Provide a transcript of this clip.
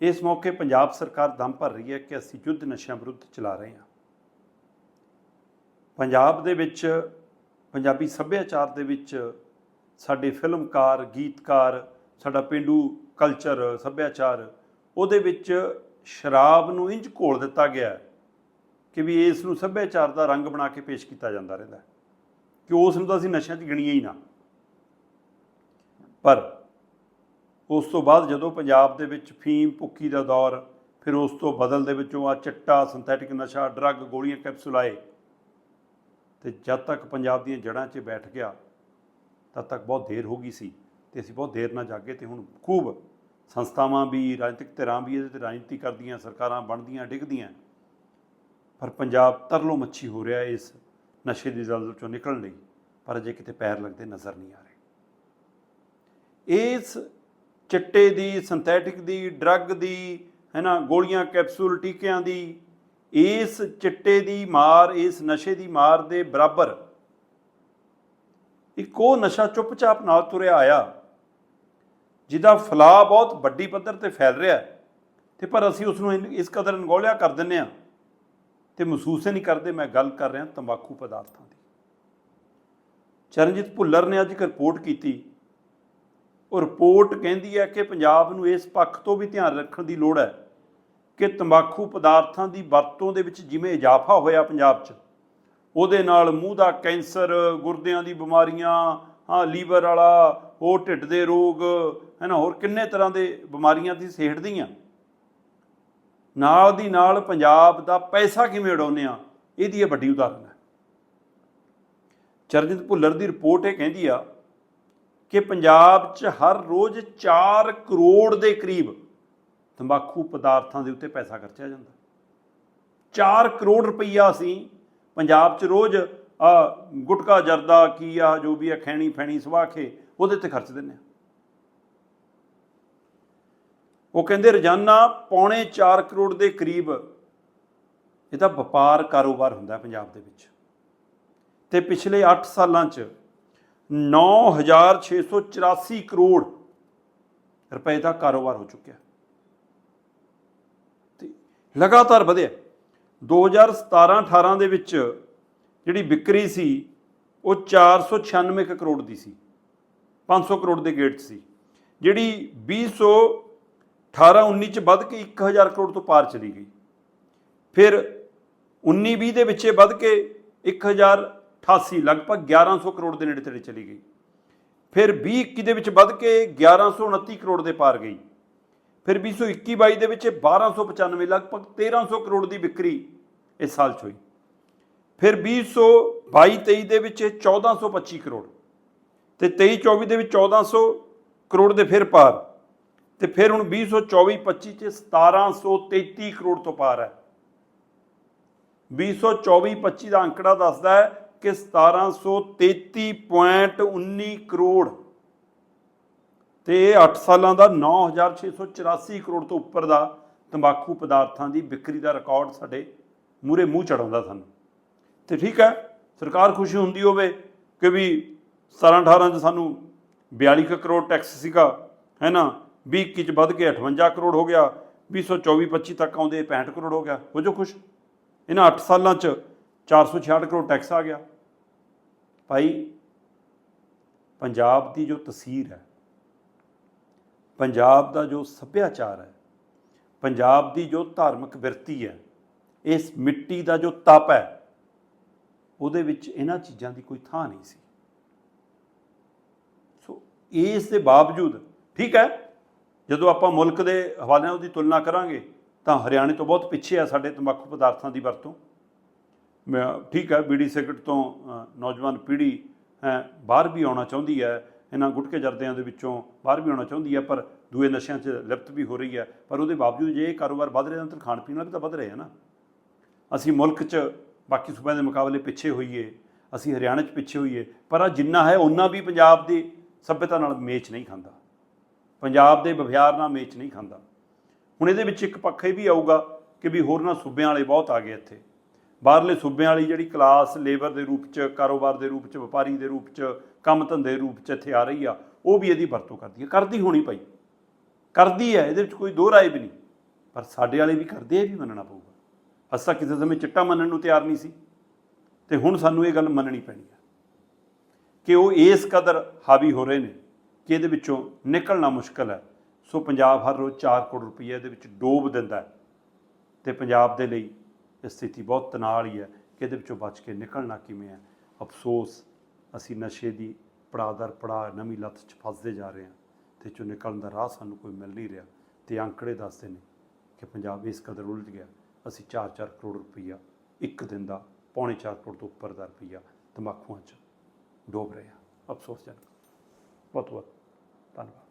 ਇਸ ਮੌਕੇ ਪੰਜਾਬ ਸਰਕਾਰ ਦਮ ਭਰ ਰਹੀ ਹੈ ਕਿ ਅਸੀਂ ਯੁੱਧ ਨਸ਼ਿਆਂ ਵਿਰੁੱਧ ਚਲਾ ਰਹੇ ਹਾਂ। ਪੰਜਾਬ ਦੇ ਵਿੱਚ, ਪੰਜਾਬੀ ਸੱਭਿਆਚਾਰ ਦੇ ਵਿੱਚ ਸਾਡੇ ਫਿਲਮਕਾਰ, ਗੀਤਕਾਰ, ਸਾਡਾ ਪਿੰਡੂ ਕਲਚਰ, ਸੱਭਿਆਚਾਰ, ਉਹਦੇ ਵਿੱਚ ਸ਼ਰਾਬ ਨੂੰ ਇੰਜ ਘੋਲ ਦਿੱਤਾ ਗਿਆ ਕਿ ਵੀ ਇਸ ਨੂੰ ਸੱਭਿਆਚਾਰ ਦਾ ਰੰਗ ਬਣਾ ਕੇ ਪੇਸ਼ ਕੀਤਾ ਜਾਂਦਾ ਰਹਿੰਦਾ ਕਿ ਉਸ ਨੂੰ ਤਾਂ ਅਸੀਂ ਨਸ਼ਿਆਂ 'ਚ ਗਿਣੀਏ ਹੀ ਨਾ। ਪਰ ਉਸ ਤੋਂ ਬਾਅਦ ਜਦੋਂ ਪੰਜਾਬ ਦੇ ਵਿੱਚ ਫੀਮ ਭੁੱਕੀ ਦਾ ਦੌਰ, ਫਿਰ ਉਸ ਤੋਂ ਬਦਲ ਦੇ ਵਿੱਚੋਂ ਆ ਚਿੱਟਾ ਸਿੰਥੈਟਿਕ ਨਸ਼ਾ ਡਰੱਗ ਗੋਲੀਆਂ ਕੈਪਸੂਲ ਆਏ। ਤੇ ਜਦ ਤੱਕ ਪੰਜਾਬ ਦੀਆਂ ਜੜ੍ਹਾਂ 'ਚ ਬੈਠ ਗਿਆ, ਤਦ ਤੱਕ ਬਹੁਤ ਦੇਰ ਹੋ ਗਈ ਸੀ ਤੇ ਅਸੀਂ ਬਹੁਤ ਦੇਰ ਨਾਲ ਜਾਗੇ ਤੇ ਹੁਣ ਖੂਬ ਸੰਸਥਾਵਾਂ ਵੀ, ਰਾਜਨੀਤਿਕ ਧਿਰਾਂ ਵੀ ਇਹਦੇ ਤੇ ਰਾਜਨੀਤੀ ਕਰਦੀਆਂ, ਸਰਕਾਰਾਂ ਬਣਦੀਆਂ, ਡਿੱਗਦੀਆਂ। ਪਰ ਪੰਜਾਬ ਤਰਲੋ ਮੱਛੀ ਹੋ ਰਿਹਾ ਇਸ ਨਸ਼ੇ ਦੀ ਦਲਦਲ ਚੋਂ ਨਿਕਲਣ ਲਈ, ਪਰ ਅਜੇ ਕਿਤੇ ਪੈਰ ਲੱਗਦੇ ਨਜ਼ਰ ਨਹੀਂ ਆ ਰਹੇ। ਇਸ ਚਿੱਟੇ ਦੀ ਸਿੰਥੈਟਿਕ ਦੀ ਡਰੱਗ ਦੀ ਹੈ ਨਾ ਗੋਲੀਆਂ ਕੈਪਸੂਲ ਟੀਕਿਆਂ ਦੀ, ਇਸ ਚਿੱਟੇ ਦੀ ਮਾਰ, ਇਸ ਨਸ਼ੇ ਦੀ ਮਾਰ ਦੇ ਬਰਾਬਰ ਇੱਕ ਉਹ ਨਸ਼ਾ ਚੁੱਪਚਾਪ ਨਾਲ ਤੁਰਿਆ ਆਇਆ, ਜਿਹਦਾ ਫਲਾ ਬਹੁਤ ਵੱਡੀ ਪੱਧਰ ਤੇ ਫੈਲ ਰਿਹਾ ਹੈ। ਤੇ ਪਰ ਅਸੀਂ ਉਸ ਨੂੰ ਇਨ- ਇਸ ਕਦਰ ਅਣਗੌਲਿਆ ਕਰ ਦਿੰਨੇ ਆ ਤੇ ਮਹਿਸੂਸ ਹੀ ਨਹੀਂ ਕਰਦੇ ਮੈਂ ਗੱਲ ਕਰ ਰਿਹਾ ਤੰਬਾਕੂ ਪਦਾਰਥਾਂ ਦੀ। ਚਰਨਜੀਤ ਭੁੱਲਰ ਨੇ ਅੱਜ ਇੱਕ ਰਿਪੋਰਟ ਕੀਤੀ ਉਹ ਰਿਪੋਰਟ ਕਹਿੰਦੀ ਹੈ ਕਿ ਪੰਜਾਬ ਨੂੰ ਇਸ ਪੱਖ ਤੋਂ ਵੀ ਧਿਆਨ ਰੱਖਣ ਦੀ ਲੋੜ ਹੈ ਕਿ ਤੰਬਾਕੂ ਪਦਾਰਥਾਂ ਦੀ ਵਰਤੋਂ ਦੇ ਵਿੱਚ ਜਿਵੇਂ ਇਜ਼ਾਫਾ ਹੋਇਆ ਪੰਜਾਬ 'ਚ, ਉਹਦੇ ਨਾਲ ਮੂੰਹ ਦਾ ਕੈਂਸਰ, ਗੁਰਦਿਆਂ ਦੀ ਬਿਮਾਰੀਆਂ, ਹਾਂ, ਲੀਵਰ ਵਾਲਾ ਉਹ ਢਿੱਡ ਦੇ ਰੋਗ, ਹੈ ਨਾ, ਹੋਰ ਕਿੰਨੇ ਤਰ੍ਹਾਂ ਦੇ ਬਿਮਾਰੀਆਂ ਦੀ ਸਿਹੜਦੀਆਂ ਨਾਲ ਦੀ ਨਾਲ ਪੰਜਾਬ ਦਾ ਪੈਸਾ ਕਿਵੇਂ ਉਡਾਉਂਦੇ ਆ ਇਹਦੀ ਇਹ ਵੱਡੀ ਉਦਾਹਰਨ ਹੈ। ਚਰਨਜੀਤ ਭੁੱਲਰ ਦੀ ਰਿਪੋਰਟ ਇਹ ਕਹਿੰਦੀ ਆ ਕਿ ਪੰਜਾਬ 'ਚ ਹਰ ਰੋਜ਼ 4 ਕਰੋੜ ਦੇ ਕਰੀਬ ਤੰਬਾਕੂ ਪਦਾਰਥਾਂ ਦੇ ਉੱਤੇ ਪੈਸਾ ਖਰਚਿਆ ਜਾਂਦਾ। 4 ਕਰੋੜ ਰੁਪਈਆ ਅਸੀਂ ਪੰਜਾਬ 'ਚ ਰੋਜ਼, ਆ, ਗੁਟਕਾ ਜਰਦਾ ਕੀ ਆ ਜੋ ਵੀ ਆ, ਖੈਣੀ ਫੈਣੀ ਸਵਾਹ ਕੇ ਉਹਦੇ ਤੇ ਖਰਚ ਦਿੰਦੇ ਆ ਉਹ ਕਹਿੰਦੇ ਰੋਜ਼ਾਨਾ ਪੌਣੇ 4 ਕਰੋੜ ਦੇ ਕਰੀਬ ਇਹਦਾ ਵਪਾਰ ਕਾਰੋਬਾਰ ਹੁੰਦਾ ਪੰਜਾਬ ਦੇ ਵਿੱਚ। ਤੇ ਪਿਛਲੇ 8 ਸਾਲਾਂ 'ਚ 9684 ਕਰੋੜ ਰੁਪਏ ਦਾ ਕਾਰੋਬਾਰ ਹੋ ਚੁੱਕਿਆ ਤੇ ਲਗਾਤਾਰ ਵਧਿਆ 2017-18 ਦੇ ਵਿੱਚ ਜਿਹੜੀ ਵਿਕਰੀ ਸੀ, ਉਹ 496 ਕੁ ਕਰੋੜ ਦੀ ਸੀ। 500 ਕਰੋੜ ਦੇ ਗੇਟ 'ਚ ਸੀ। ਜਿਹੜੀ 2018-19 ਚ ਵੱਧ ਕੇ 1000 ਕਰੋੜ ਤੋਂ ਪਾਰ ਚਲੀ ਗਈ। ਫਿਰ 19-20 ਦੇ ਵਿੱਚ ਵੱਧ ਕੇ 1088 ਲਗਭਗ 1100 ਕਰੋੜ ਦੇ ਨੇੜੇ ਤੇੜੇ ਚਲੀ ਗਈ। ਫਿਰ 2021 ਦੇ ਵਿੱਚ ਵੱਧ ਕੇ 1129 ਕਰੋੜ ਦੇ ਪਾਰ ਗਈ। ਫਿਰ 2021-22 ਦੇ ਵਿੱਚ ਇਹ 1295 ਲਗਭਗ 1300 ਕਰੋੜ ਦੀ ਵਿਕਰੀ ਇਸ ਸਾਲ 'ਚ ਹੋਈ। ਫਿਰ 2022-23 ਦੇ ਵਿੱਚ ਇਹ 1425 ਕਰੋੜ ਤੇ 23-24 ਦੇ ਵਿੱਚ 1400 ਕਰੋੜ ਦੇ ਫਿਰ ਪਾਰ ਤੇ ਫਿਰ ਹੁਣ 2024-25 ਚ 1733 ਕਰੋੜ ਤੋਂ ਪਾਰ ਹੈ। 2024-25 ਦਾ ਅੰਕੜਾ ਦੱਸਦਾ ਹੈ ਕਿ 1733.19 ਕਰੋੜ ਤੇ ਇਹ 8 ਸਾਲਾਂ ਦਾ 9684 ਕਰੋੜ ਤੋਂ ਉੱਪਰ ਦਾ ਤੰਬਾਕੂ ਪਦਾਰਥਾਂ ਦੀ ਵਿਕਰੀ ਦਾ ਰਿਕਾਰਡ ਸਾਡੇ ਮੂਰੇ ਮੂੰਹ ਚੜਾਉਂਦਾ ਸਾਨੂੰ। ਤੇ ਠੀਕ ਹੈ, ਸਰਕਾਰ ਖੁਸ਼ੀ ਹੁੰਦੀ ਹੋਵੇ ਕਿ ਵੀ 17 18 ਚ ਸਾਨੂੰ 42 ਕੁ ਕਰੋੜ ਟੈਕਸ ਸੀਗਾ, ਹੈ ਨਾ? 20 21 ਚ ਵੱਧ ਕੇ 58 ਕਰੋੜ ਹੋ ਗਿਆ 2024 25 ਤੱਕ ਆਉਂਦੇ 65 ਕਰੋੜ ਹੋ ਗਿਆ। ਹੋ ਜੋ ਖੁਸ਼। ਇਹਨਾਂ 8 ਸਾਲਾਂ ਚ 466 ਕਰੋੜ ਟੈਕਸ ਆ ਗਿਆ। ਭਾਈ, ਪੰਜਾਬ ਦੀ ਜੋ ਤਸਵੀਰ ਹੈ, ਪੰਜਾਬ ਦਾ ਜੋ ਸੱਭਿਆਚਾਰ ਹੈ, ਪੰਜਾਬ ਦੀ ਜੋ ਧਾਰਮਿਕ ਬਿਰਤੀ ਹੈ, ਇਸ ਮਿੱਟੀ ਦਾ ਜੋ ਤਪ ਹੈ, ਉਹਦੇ ਵਿੱਚ ਇਹਨਾਂ ਚੀਜ਼ਾਂ ਦੀ ਕੋਈ ਥਾਂ ਨਹੀਂ ਸੀ। ਸੋ, ਇਸ ਦੇ ਬਾਵਜੂਦ, ਠੀਕ ਹੈ, ਜਦੋਂ ਆਪਾਂ ਮੁਲਕ ਦੇ ਹਵਾਲੇ ਨਾਲ ਉਹਦੀ ਤੁਲਨਾ ਕਰਾਂਗੇ, ਤਾਂ ਹਰਿਆਣੇ ਤੋਂ ਬਹੁਤ ਪਿੱਛੇ ਆ ਸਾਡੇ ਤੰਬਾਕੂ ਪਦਾਰਥਾਂ ਦੀ ਵਰਤੋਂ। ਠੀਕ ਹੈ, ਬੀੜੀ ਸਿਗਰਟ ਤੋਂ ਨੌਜਵਾਨ ਪੀੜ੍ਹੀ, ਹੈ, ਬਾਹਰ ਵੀ ਆਉਣਾ ਚਾਹੁੰਦੀ ਹੈ। ਇਹਨਾਂ ਗੁਟਕੇ ਜਰਦਿਆਂ ਦੇ ਵਿੱਚੋਂ ਬਾਹਰ ਵੀ ਆਉਣਾ ਚਾਹੁੰਦੀ ਹੈ, ਪਰ ਦੂਏ ਨਸ਼ਿਆਂ 'ਚ ਲਿਪਤ ਵੀ ਹੋ ਰਹੀ ਹੈ। ਪਰ ਉਹਦੇ ਬਾਵਜੂਦ ਜੇ ਇਹ ਕਾਰੋਬਾਰ ਵੱਧ ਰਿਹਾ, ਤਾਂ ਖਾਣ ਪੀਣ ਵਾਲੇ ਤਾਂ ਵੱਧ ਰਹੇ ਆ ਨਾ। ਅਸੀਂ ਮੁਲਕ 'ਚ ਬਾਕੀ ਸੂਬਿਆਂ ਦੇ ਮੁਕਾਬਲੇ ਪਿੱਛੇ ਹੋਈਏ, ਅਸੀਂ ਹਰਿਆਣਾ 'ਚ ਪਿੱਛੇ ਹੋਈਏ, ਪਰ ਆ ਜਿੰਨਾ ਹੈ ਉਹਨਾਂ ਵੀ ਪੰਜਾਬ ਦੀ ਸਭਿਅਤਾ ਨਾਲ ਮੇਚ ਨਹੀਂ ਖਾਂਦਾ। ਪੰਜਾਬ ਦੇ ਵਿਵਹਾਰ ਨਾਲ ਮੇਚ ਨਹੀਂ ਖਾਂਦਾ। ਹੁਣ ਇਹਦੇ ਵਿੱਚ ਇੱਕ ਪੱਖ ਇਹ ਵੀ ਆਊਗਾ ਕਿ ਵੀ ਹੋਰਨਾਂ ਸੂਬਿਆਂ ਵਾਲੇ ਬਹੁਤ ਆ ਗਏ ਇੱਥੇ। ਬਾਹਰਲੇ ਸੂਬਿਆਂ ਵਾਲੀ ਜਿਹੜੀ ਕਲਾਸ ਲੇਬਰ ਦੇ ਰੂਪ 'ਚ, ਕਾਰੋਬਾਰ ਦੇ ਰੂਪ 'ਚ, ਵਪਾਰੀ ਦੇ ਰੂਪ 'ਚ, ਕੰਮ ਧੰਦੇ ਦੇ ਰੂਪ 'ਚ ਇੱਥੇ ਆ ਰਹੀ ਆ, ਉਹ ਵੀ ਇਹਦੀ ਵਰਤੋਂ ਕਰਦੀ ਹੈ। ਕਰਦੀ ਹੋਣੀ ਭਾਈ। ਕਰਦੀ ਹੈ, ਇਹਦੇ ਵਿੱਚ ਕੋਈ ਦੋ ਰਾਏ ਵੀ ਨਹੀਂ। ਪਰ ਸਾਡੇ ਵਾਲੇ ਵੀ ਕਰਦੇ ਆ, ਇਹ ਵੀ ਮੰਨਣਾ ਪਊਗਾ। ਅਸਾਂ ਕਿਸੇ ਸਮੇਂ ਚਿੱਟਾ ਮੰਨਣ ਨੂੰ ਤਿਆਰ ਨਹੀਂ ਸੀ। ਤੇ ਹੁਣ ਸਾਨੂੰ ਇਹ ਗੱਲ ਮੰਨਣੀ ਪੈਣੀ ਹੈ ਕਿ ਉਹ ਇਸ ਕਦਰ ਹਾਵੀ ਹੋ ਰਹੇ ਨੇ ਕਿ ਇਹਦੇ ਵਿੱਚੋਂ ਨਿਕਲਣਾ ਮੁਸ਼ਕਲ ਹੈ। ਸੋ ਪੰਜਾਬ ਹਰ ਰੋਜ਼ 4 ਕਰੋੜ ਰੁਪਏ ਇਹਦੇ ਵਿੱਚ ਡੋਬ ਦਿੰਦਾ ਹੈ। ਤੇ ਪੰਜਾਬ ਦੇ ਲਈ ਸਥਿਤੀ ਬਹੁਤ ਤਣਾਅ ਵਾਲੀ ਹੈ ਕਿ ਇਹਦੇ ਵਿੱਚੋਂ ਬਚ ਕੇ ਨਿਕਲਣਾ ਕਿਵੇਂ ਹੈ। ਅਫਸੋਸ, ਅਸੀਂ ਨਸ਼ੇ ਦੀ ਪੜਾਅ ਦਰ, ਪੜਾਅ ਨਵੀਂ ਲੱਤ 'ਚ ਫਸਦੇ ਜਾ ਰਹੇ ਹਾਂ ਤੇ ਚੋਂ ਨਿਕਲਣ ਦਾ ਰਾਹ ਸਾਨੂੰ ਕੋਈ ਮਿਲ ਨਹੀਂ ਰਿਹਾ ਤੇ ਅੰਕੜੇ ਦੱਸਦੇ ਨੇ ਕਿ ਪੰਜਾਬ ਇਸ ਕਦਰ ਉਲਝ ਗਿਆ। ਅਸੀਂ 4-4 ਕਰੋੜ ਰੁਪਈਆ ਇੱਕ ਦਿਨ ਦਾ, ਪੌਣੇ 4 ਕਰੋੜ ਤੋਂ ਉੱਪਰ ਦਾ ਰੁਪਈਆ ਤੰਬਾਕੂਆਂ 'ਚ ਡੋਬ ਰਹੇ ਹਾਂ। ਅਫਸੋਸਜਨਕ। ਬਹੁਤ ਬਹੁਤ ਧੰਨਵਾਦ।